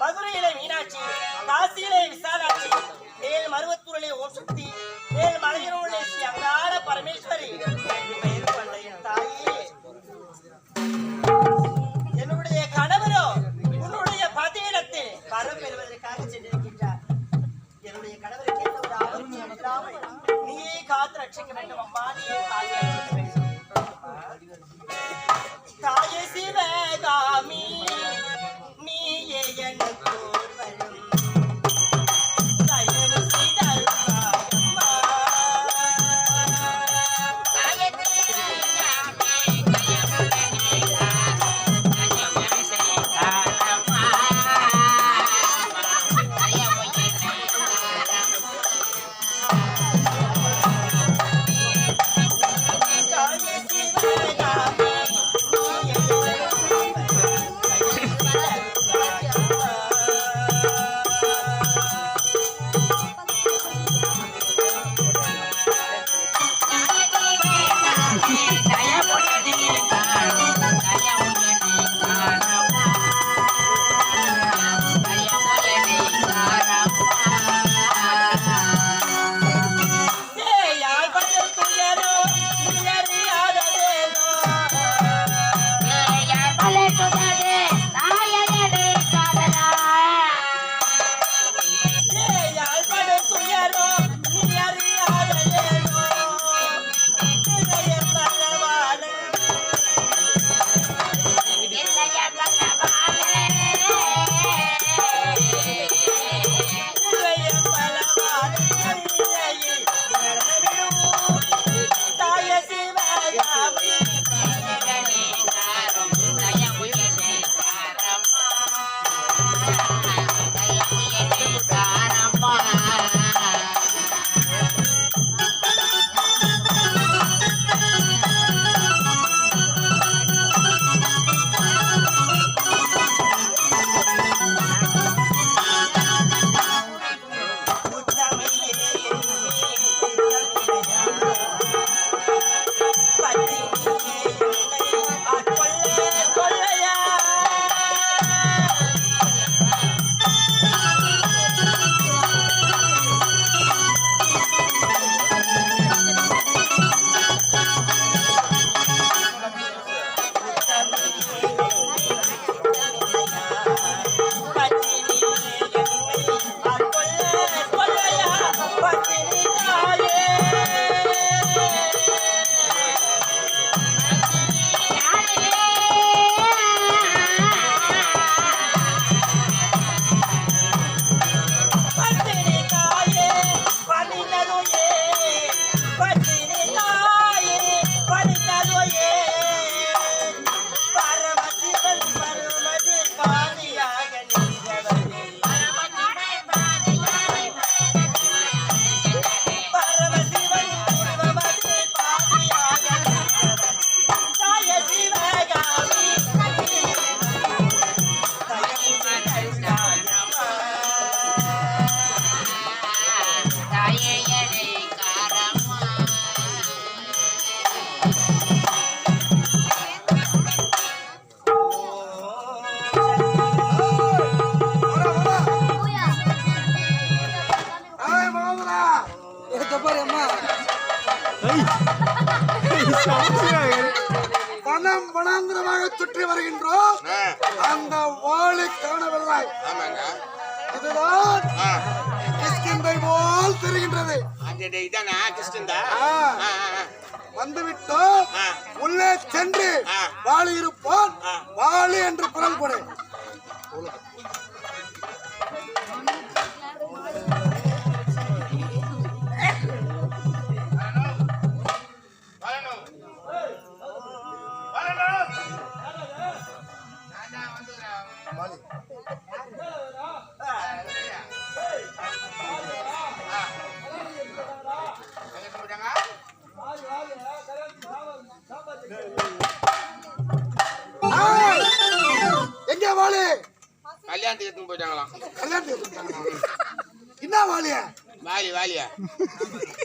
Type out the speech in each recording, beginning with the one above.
மதுரையிலே மீனாட்சி காசியிலே விசாலாட்சி மேல் மருவத்தூரிலே ஓம் சக்தி மேல் மலையனூரிலே ஸ்ரீ அங்காள பரமேஸ்வரி. பெயர் கொண்ட என் தாயே என்னுடைய கணவரோ உன்னுடைய பதியிடத்தில் வரம் பெறுவதற்காக சென்றிருக்கின்றார். என்னுடைய கணவருக்கு எந்த ஒரு ஆபத்தும் நீயே காத்து ரட்சிக்க வேண்டும். அம்மா நீயே காத்து ரட்சிக்க வேண்டும். வருகின்றோம். அந்த வாளை காணவில்லை இதுதான் கிஷ்கிந்தை போல் தெரிகின்றது. வந்துவிட்டோம். ஆ. உள்ளே சென்று இருப்பான் ஆ. வாளி என்று குரல் கொடு. என்ன வாளிய வாலி வாலியா.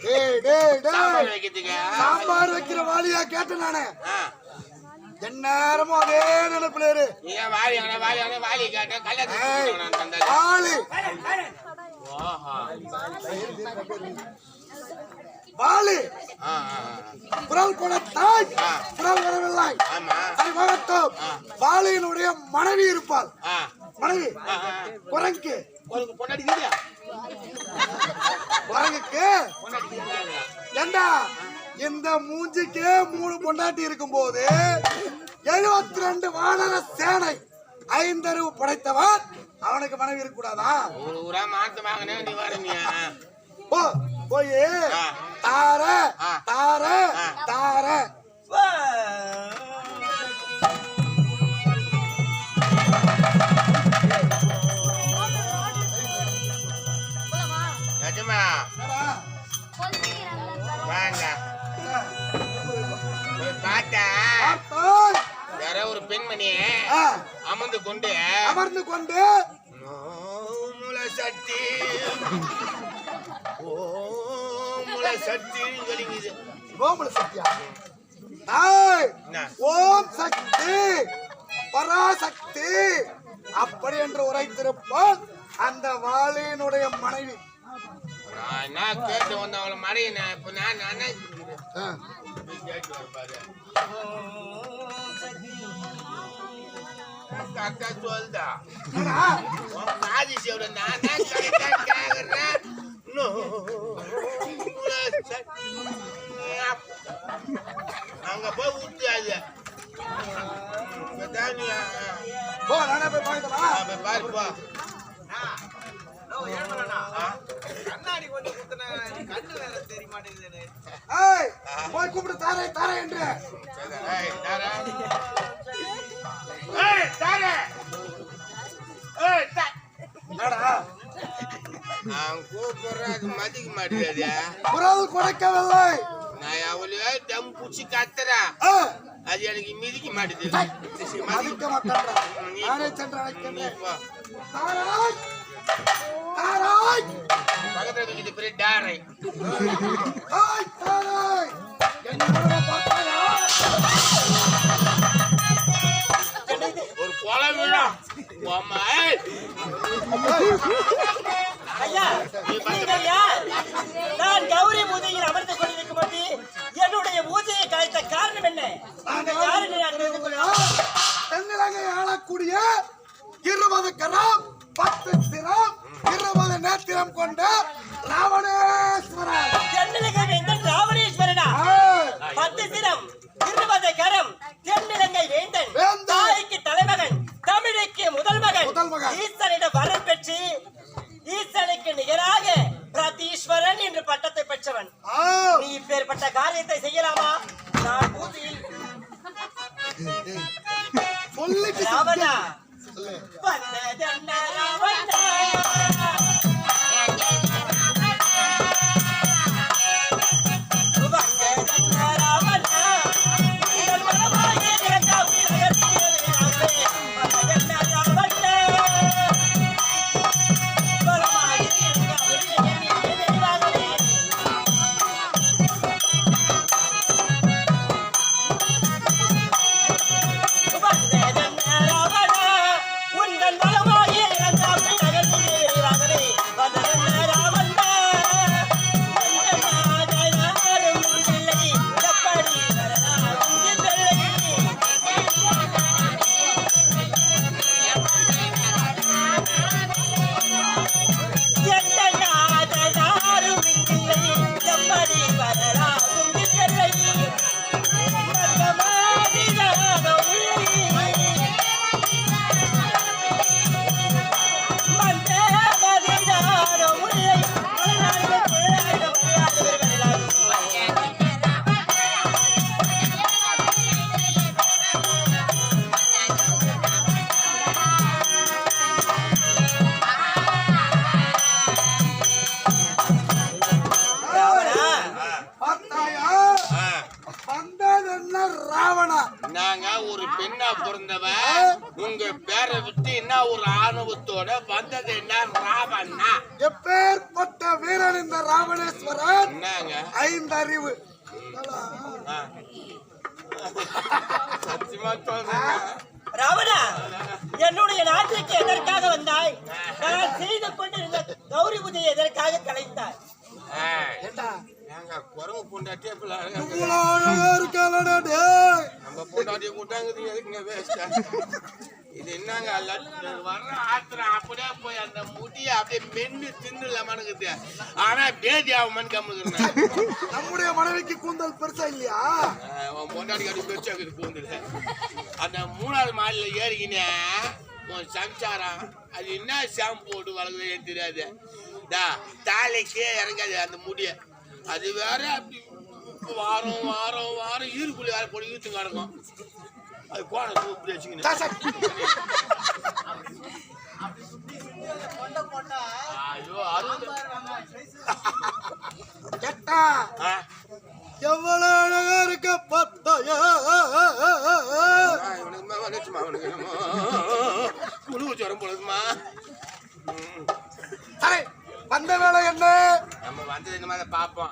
டேய் டேய் சாம்பார் டேய் வைக்கிறதுக்கு. சாம்பார் வைக்கிற வாளியா கேட்டேன் நானு. எந்நேரமும் அதே நினைப்புல இரு. வாலி வாலி கல்யாணம். குரல் கொடுத்தாய் ஆ. குரல் வரவில்லை. வாலியினுடைய மனைவி இருப்பாள். மனைவி. குரங்கு. உனக்கு? ஏண்டா இந்த மூஞ்சிக்கு மூணு பொண்டாட்டி இருக்கும்போது எழுபத்தி ரெண்டு வானர சேனை ஐந்தறிவு படைத்தவன் அவனுக்கு மனைவி இருக்க கூடாதா ஒரு ஊரா மாத்து வாங்கினே நீ வர நீ போ போய். தார. தார. தார யாரோ ஒரு பெண்மணி ஆ. அமர்ந்து கொண்டு. அமர்ந்து கொண்டு. ஓமுல சக்தி ஓமுல சக்தின்னு சொல்லிங்குது கோகுல சக்தியா? ஓம் சக்தி பராசக்தி. அப்படி என்று உரைத்திருப்பால் அந்த வாலியினுடைய மனைவி. நான் கேட்டு வந்த அவளை மறைய நான் இப்ப நான் நான் கேட்டு. கரெக்டா சொல்லுதா. காது செவிட நான் தான் கரெக்டா கேக்குறேன். அங்க போய் ஆ, போ நானே போய் போய் பாரு போ? கண்ணாடி கொண்டு குத்துன கண்ணு வேற தெரிய மாட்டேங்குது ஏய் போய் கூப்பிடு தாரை தாரை என்று நான் கூப்பிடுறேன் அது மதிக்க மாட்டேங்குது குரல் கொடுக்கவில்லை. நான் எவ்வளோ தம் பூச்சி கத்துறேன் ஆ, அது எனக்கு மிதிக்க மாட்டேங்குது. மதிக்க மாட்டேன் நானே சென்று நீ அழைக்கின்றேன் போ. தாராய்! தாராய்! பக்கத்துல இருக்குது பெரிய டாரை. தாய் தாராய்! என்ன பார்த்தாயா? நான் கௌரி பூஜையில் அமர்ந்து கொண்டிருக்கும் போது என்னுடைய பூஜையை கலைத்த காரணம் என்ன? தென்னிலங்கை ஆளக்கூடிய இருபது கரம் பத்து திறம் இருபது நேத்திரம் கொண்ட ராவணேஸ்வரன். பெண்ணா பிறந்தவ உங்க பேரை விட்டு என்ன ஒரு ஆணவத்தோட வந்தது என்ன? ராவண்ணா. எப்பேற்பட்ட வீரன் இந்த ராவணேஸ்வரன் என்னங்க? ஐந்தறிவு. ஆ. சத்தியமா சொல்றேங்க. ராவணா என்னுடைய நாட்டுக்கு எதற்காக வந்தாய்? நான் செய்து கொண்டிருந்த கௌரி பூஜை எதற்காக கலைத்தாய்? குரங்கு பொண்டாட்டியே இருக்காளடா பொண்டாட்டியை கூட்டாங்குது எதுக்குங்க வேஸ்டா இது என்னங்க வர்ற ஆத்திரம் அப்படியே போய் அந்த முடிய அப்படியே மென்னு தின்னுலாமானுக்குது ஆனா பேதி ஆகுமான்னு கம்முக்குறேன் நம்முடைய மனைவிக்கு கூந்தல் பெருசா இல்லையா? உன் பொண்டாட்டி கட்டி பெருசாக்குது கூந்துல. அந்த மூணாவது மாடியில ஏறிக்கினே உன் சம்சாரம் அது என்ன ஷாம்பு போட்டு வளர்க்குது தெரியாது. தாலைக்கே இறங்காது அந்த முடிய அது வேற அப்படி வாரம் வாரம் வாரம் ஈருக்குள்ளே வேலை போட்டு ஈர்த்து கிடக்கும். அது கோணம் தூப்பி வச்சுக்கணும்